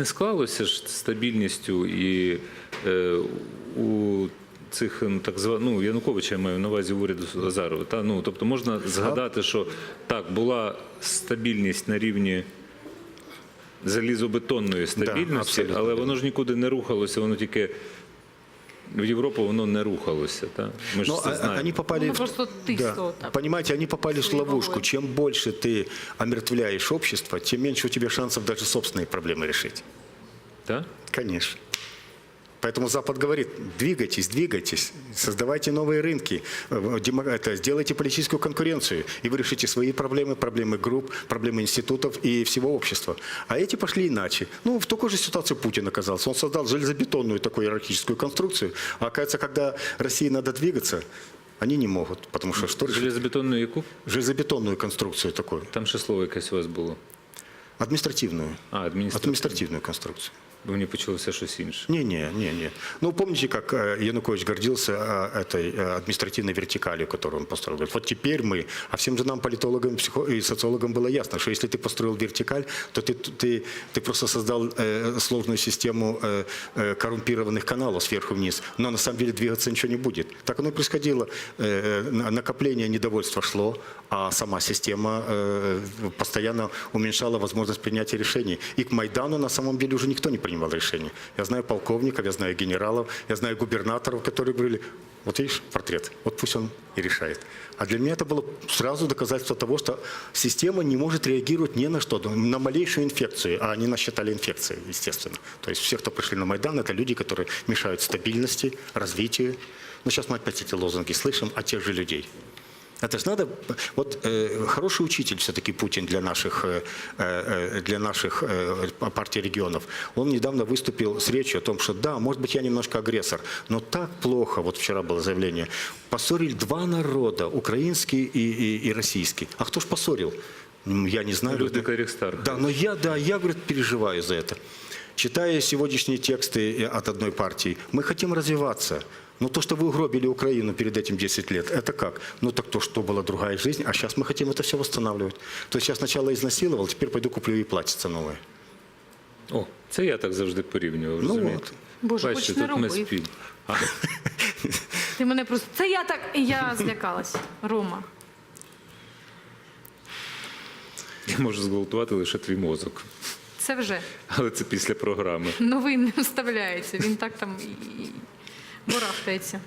не склалося ж стабільністю і е, у цих ну, так званих, ну, Януковича я маю на увазі уряду Азарова. Та, ну, тобто можна згадати, що так, була стабільність на рівні залізобетонної стабільності, да, але воно ж нікуди не рухалося, воно тільки в Європу воно не рухалося. Та? Ми ж Но це а- а- знаємо. они попали Ну, в- просто тисло так. Понимаете, они попали в ловушку. головой. Чем больше ты омертвляешь общество, тем меньше у тебя шансов даже собственные проблемы решить. Та? Конечно. Поэтому Запад говорит, двигайтесь, двигайтесь, создавайте новые рынки, э, это, сделайте политическую конкуренцию, и вы решите свои проблемы, проблемы групп, проблемы институтов и всего общества. А эти пошли иначе. Ну, в такой же ситуации Путин оказался. Он создал железобетонную такую иерархическую конструкцию, а оказывается, когда России надо двигаться, они не могут, потому что что решить? Железобетонну яку? Железобетонную конструкцию такую, Там ще слово якесь у вас було. административную, А, адміністративну. административную конструкцию. Бо мені почалося щось інше. Не, не, не, не. Ну, помните, как э, Янукович гордился э, этой э, административной вертикалью, которую он построил? Говорит, вот теперь мы, а всем же нам, политологам и социологам, было ясно, что если ты построил вертикаль, то ты, ты, ты просто создал сложную систему коррумпированных каналов сверху вниз. Но на самом деле двигаться ничего не будет. Так оно и происходило. На- накопление недовольства шло, а сама система постоянно уменьшала возможность принятия решений. И к Майдану на самом деле уже никто не принимал решений. Я знаю полковников, я знаю генералов, я знаю губернаторов, которые говорили, вот видишь, портрет, вот пусть он и решает. А для меня это было сразу доказательство того, что система не может реагировать ни на что, на малейшую инфекцию, а они насчитали инфекции, естественно. То есть все, кто пришли на Майдан, это люди, которые мешают стабильности, развитию. Но сейчас мы опять эти лозунги слышим от тех же людей. Это же надо, вот э, хороший учитель все-таки Путин для наших, э, э, для наших э, партий регионов. Он недавно выступил с речью о том, что да, может быть я немножко агрессор, но так плохо, вот вчера было заявление, поссорили два народа, украинский и, и, и российский. А кто ж поссорил? Я не знаю. Люди Да. Рейхстаг. Да, но я, да, я, говорит, переживаю за это. Читая сегодняшние тексты э, от одной партии, мы хотим развиваться. Но то, что вы угробили Украину перед этим 10 лет, это как? Ну так то, что была другая жизнь, а сейчас мы хотим это все восстанавливать. То есть я сначала изнасиловал, теперь пойду куплю и платьице новое. О, це я так завжди порівнював. Ну розумієте? от. Боже, Бачите, хоч не тут ми робив. спіль. А, Ти мене просто. Це я так. І я злякалась. Рома. я можу зґвалтувати лише твій мозок. Це вже Але це після програми. новин не вставляється. Він так там і- і барахтається.